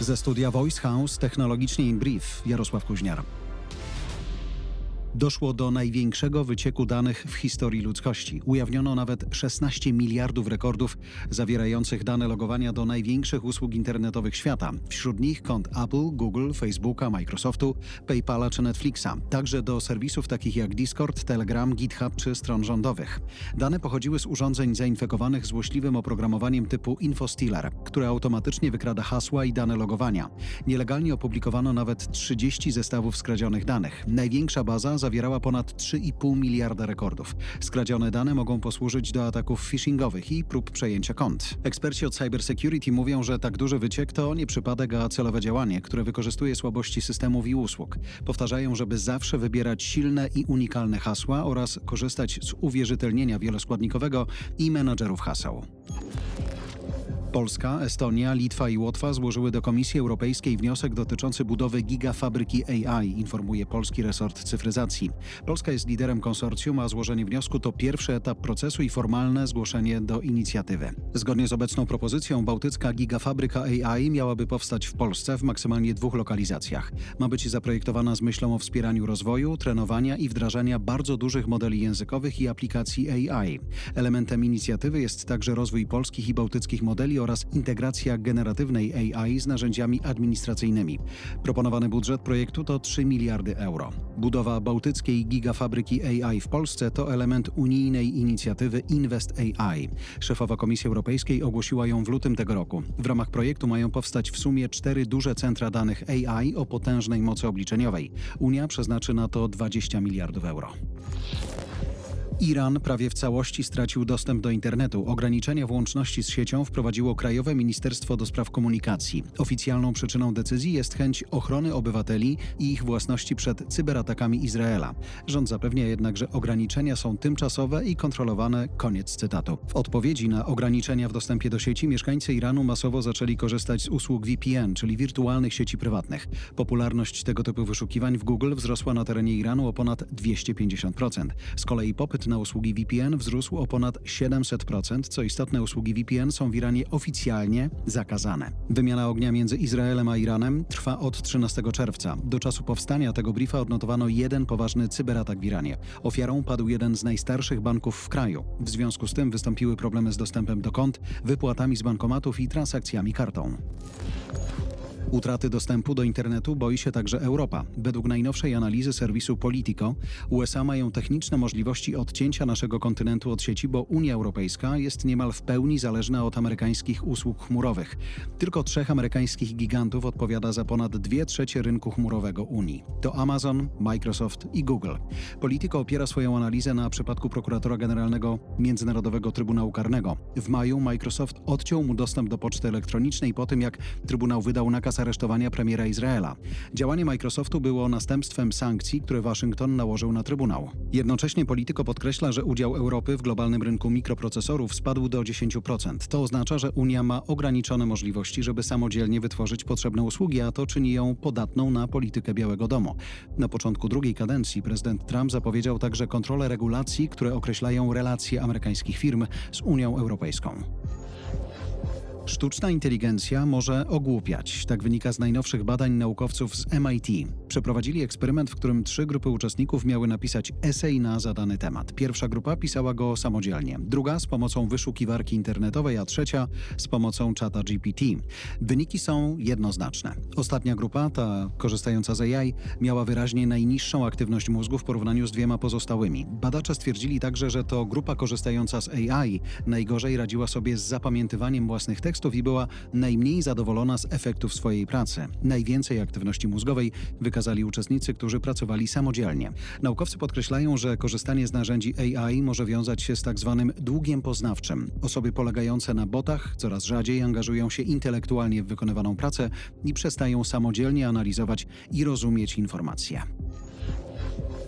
Ze studia Voice House technologicznie in brief Jarosław Kuźniar. Doszło do największego wycieku danych w historii ludzkości. Ujawniono nawet 16 miliardów rekordów zawierających dane logowania do największych usług internetowych świata. Wśród nich kont Apple, Google, Facebooka, Microsoftu, PayPala czy Netflixa. Także do serwisów takich jak Discord, Telegram, GitHub czy stron rządowych. Dane pochodziły z urządzeń zainfekowanych złośliwym oprogramowaniem typu InfoStealer, które automatycznie wykrada hasła i dane logowania. Nielegalnie opublikowano nawet 30 zestawów skradzionych danych. Największa baza zawierała ponad 3,5 miliarda rekordów. Skradzione dane mogą posłużyć do ataków phishingowych i prób przejęcia kont. Eksperci od cybersecurity mówią, że tak duży wyciek to nie przypadek, a celowe działanie, które wykorzystuje słabości systemów i usług. Powtarzają, żeby zawsze wybierać silne i unikalne hasła oraz korzystać z uwierzytelnienia wieloskładnikowego i menadżerów haseł. Polska, Estonia, Litwa i Łotwa złożyły do Komisji Europejskiej wniosek dotyczący budowy gigafabryki AI, informuje polski resort cyfryzacji. Polska jest liderem konsorcjum, a złożenie wniosku to pierwszy etap procesu i formalne zgłoszenie do inicjatywy. Zgodnie z obecną propozycją, bałtycka gigafabryka AI miałaby powstać w Polsce w maksymalnie dwóch lokalizacjach. Ma być zaprojektowana z myślą o wspieraniu rozwoju, trenowania i wdrażania bardzo dużych modeli językowych i aplikacji AI. Elementem inicjatywy jest także rozwój polskich i bałtyckich modeli oraz integracja generatywnej AI z narzędziami administracyjnymi. Proponowany budżet projektu to 3 miliardy euro. Budowa bałtyckiej gigafabryki AI w Polsce to element unijnej inicjatywy Invest AI. Szefowa Komisji Europejskiej ogłosiła ją w lutym tego roku. W ramach projektu mają powstać w sumie cztery duże centra danych AI o potężnej mocy obliczeniowej. Unia przeznaczy na to 20 miliardów euro. Iran prawie w całości stracił dostęp do internetu. Ograniczenia włączności z siecią wprowadziło Krajowe Ministerstwo do Spraw Komunikacji. Oficjalną przyczyną decyzji jest chęć ochrony obywateli i ich własności przed cyberatakami Izraela. Rząd zapewnia jednak, że ograniczenia są tymczasowe i kontrolowane. Koniec cytatu. W odpowiedzi na ograniczenia w dostępie do sieci mieszkańcy Iranu masowo zaczęli korzystać z usług VPN, czyli wirtualnych sieci prywatnych. Popularność tego typu wyszukiwań w Google wzrosła na terenie Iranu o ponad 250%. Z kolei popyt na usługi VPN wzrósł o ponad 700%. Co istotne, usługi VPN są w Iranie oficjalnie zakazane. Wymiana ognia między Izraelem a Iranem trwa od 13 czerwca. Do czasu powstania tego briefa odnotowano jeden poważny cyberatak w Iranie. Ofiarą padł jeden z najstarszych banków w kraju. W związku z tym wystąpiły problemy z dostępem do kont, wypłatami z bankomatów i transakcjami kartą. Utraty dostępu do internetu boi się także Europa. Według najnowszej analizy serwisu Politico, USA mają techniczne możliwości odcięcia naszego kontynentu od sieci, bo Unia Europejska jest niemal w pełni zależna od amerykańskich usług chmurowych. Tylko trzech amerykańskich gigantów odpowiada za ponad dwie trzecie rynku chmurowego Unii. To Amazon, Microsoft i Google. Politico opiera swoją analizę na przypadku prokuratora generalnego Międzynarodowego Trybunału Karnego. W maju Microsoft odciął mu dostęp do poczty elektronicznej po tym, jak Trybunał wydał nakaz aresztowania premiera Izraela. Działanie Microsoftu było następstwem sankcji, które Waszyngton nałożył na Trybunał. Jednocześnie Polityko podkreśla, że udział Europy w globalnym rynku mikroprocesorów spadł do 10%. To oznacza, że Unia ma ograniczone możliwości, żeby samodzielnie wytworzyć potrzebne usługi, a to czyni ją podatną na politykę Białego Domu. Na początku drugiej kadencji prezydent Trump zapowiedział także kontrolę regulacji, które określają relacje amerykańskich firm z Unią Europejską. Sztuczna inteligencja może ogłupiać. Tak wynika z najnowszych badań naukowców z MIT. Przeprowadzili eksperyment, w którym trzy grupy uczestników miały napisać esej na zadany temat. Pierwsza grupa pisała go samodzielnie, druga z pomocą wyszukiwarki internetowej, a trzecia z pomocą czata GPT. Wyniki są jednoznaczne. Ostatnia grupa, ta korzystająca z AI, miała wyraźnie najniższą aktywność mózgu w porównaniu z dwiema pozostałymi. Badacze stwierdzili także, że to grupa korzystająca z AI najgorzej radziła sobie z zapamiętywaniem własnych tekstów i była najmniej zadowolona z efektów swojej pracy. Najwięcej aktywności mózgowej wykazali uczestnicy, którzy pracowali samodzielnie. Naukowcy podkreślają, że korzystanie z narzędzi AI może wiązać się z tak zwanym długiem poznawczym. Osoby polegające na botach coraz rzadziej angażują się intelektualnie w wykonywaną pracę i przestają samodzielnie analizować i rozumieć informacje.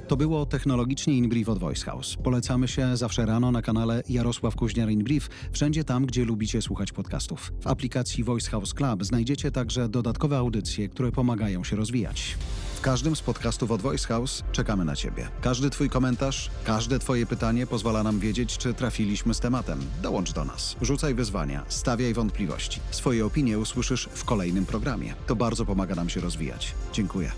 To było technologicznie In Brief od Voice House. Polecamy się zawsze rano na kanale Jarosław Kuźniar In Brief, wszędzie tam, gdzie lubicie słuchać podcastów. W aplikacji Voice House Club znajdziecie także dodatkowe audycje, które pomagają się rozwijać. W każdym z podcastów od Voice House czekamy na Ciebie. Każdy Twój komentarz, każde Twoje pytanie pozwala nam wiedzieć, czy trafiliśmy z tematem. Dołącz do nas. Rzucaj wyzwania, stawiaj wątpliwości. Swoje opinie usłyszysz w kolejnym programie. To bardzo pomaga nam się rozwijać. Dziękuję.